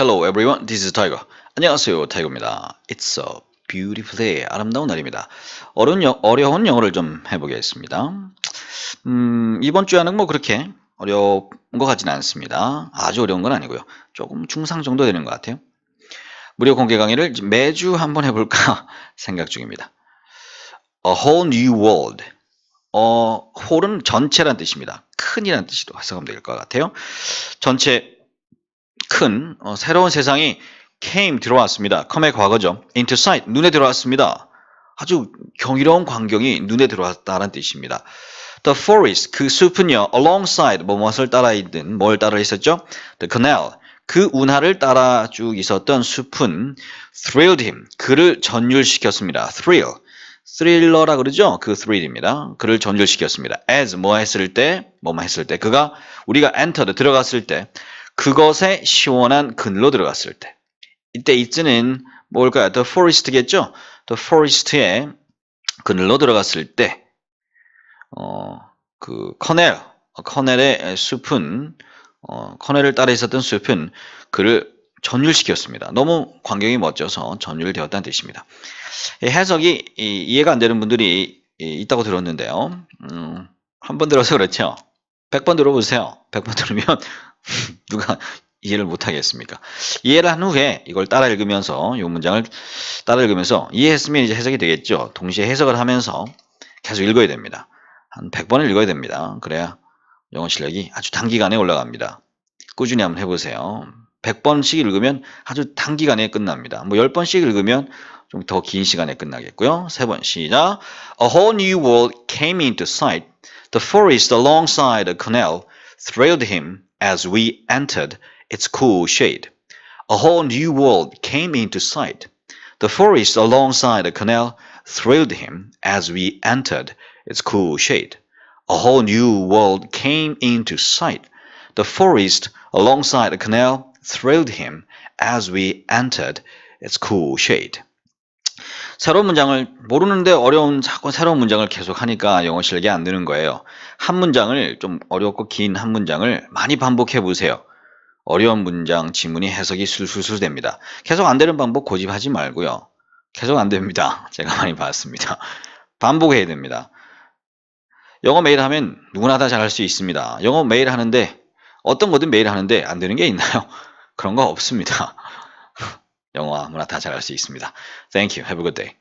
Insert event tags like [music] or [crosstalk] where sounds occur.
Hello everyone, this is Tiger. 안녕하세요, 타이거입니다. It's a beautiful day. 아름다운 날입니다. 어려운, 영, 어려운 영어를 좀 해보겠습니다. 음, 이번 주에는 뭐 그렇게 어려운 것 같지는 않습니다. 아주 어려운 건 아니고요. 조금 중상 정도 되는 것 같아요. 무료 공개 강의를 매주 한번 해볼까 [laughs] 생각 중입니다. A whole new world. 어, whole은 전체란 뜻입니다. 큰이란 뜻으로 해석하면 될 것 같아요. 전체 큰 어, 새로운 세상이 came 들어왔습니다. come의 과거죠. into sight 눈에 들어왔습니다. 아주 경이로운 광경이 눈에 들어왔다는 뜻입니다. The forest 그 숲은요 alongside 뭐 무엇을 따라 있든 뭘 따라 있었죠? The canal 그 운하를 따라 쭉 있었던 숲은 thrilled him 그를 전율시켰습니다. thrill 스릴러라 그러죠? 그 thrill입니다. 그를 전율시켰습니다. as 뭐 했을 때 뭐뭐 했을 때 그가 우리가 entered 들어갔을 때 그것에 시원한 그늘로 들어갔을 때 이때 it는 뭘까요? The forest겠죠? The forest에 그늘로 들어갔을 때 어, 그 커넬, 커넬의 숲은 어, 커넬을 따라 있었던 숲은 그를 전율시켰습니다. 너무 광경이 멋져서 전율되었다는 뜻입니다. 이 해석이 이, 이해가 안 되는 분들이 이, 있다고 들었는데요. 음, 한 번 들어서 그렇죠. 100번 들어보세요. 100번 들으면 [laughs] 누가 이해를 못하겠습니까? 이해를 한 후에 이걸 따라 읽으면서 이 문장을 따라 읽으면서 이해했으면 이제 해석이 되겠죠. 동시에 해석을 하면서 계속 읽어야 됩니다. 한 100번을 읽어야 됩니다. 그래야 영어 실력이 아주 단기간에 올라갑니다. 꾸준히 한번 해보세요. 100번씩 읽으면 아주 단기간에 끝납니다. 뭐 10번씩 읽으면 좀 더 긴 시간에 끝나겠고요. 세 번 시작. A whole new world came into sight. The forest alongside the canal thrilled him as we entered its cool shade. A whole new world came into sight. The forest alongside the canal thrilled him as we entered its cool shade. A whole new world came into sight. The forest alongside the canal thrilled him as we entered its cool shade. 새로운 문장을 모르는데 어려운 자꾸 새로운 문장을 계속 하니까 영어 실력이 안 느는 거예요. 한 문장을 좀 어렵고 긴 한 문장을 많이 반복해 보세요. 어려운 문장, 지문이 해석이 술술술 됩니다. 계속 안 되는 방법 고집하지 말고요. 계속 안 됩니다. [laughs] 제가 많이 봤습니다. 반복해야 됩니다. 영어 매일 하면 누구나 다 잘할 수 있습니다. 영어 매일 하는데 어떤 거든 매일 하는데 안 되는 게 있나요? [laughs] 그런 거 없습니다. 영어 아무나 다 잘할 수 있습니다. Thank you. Have a good day.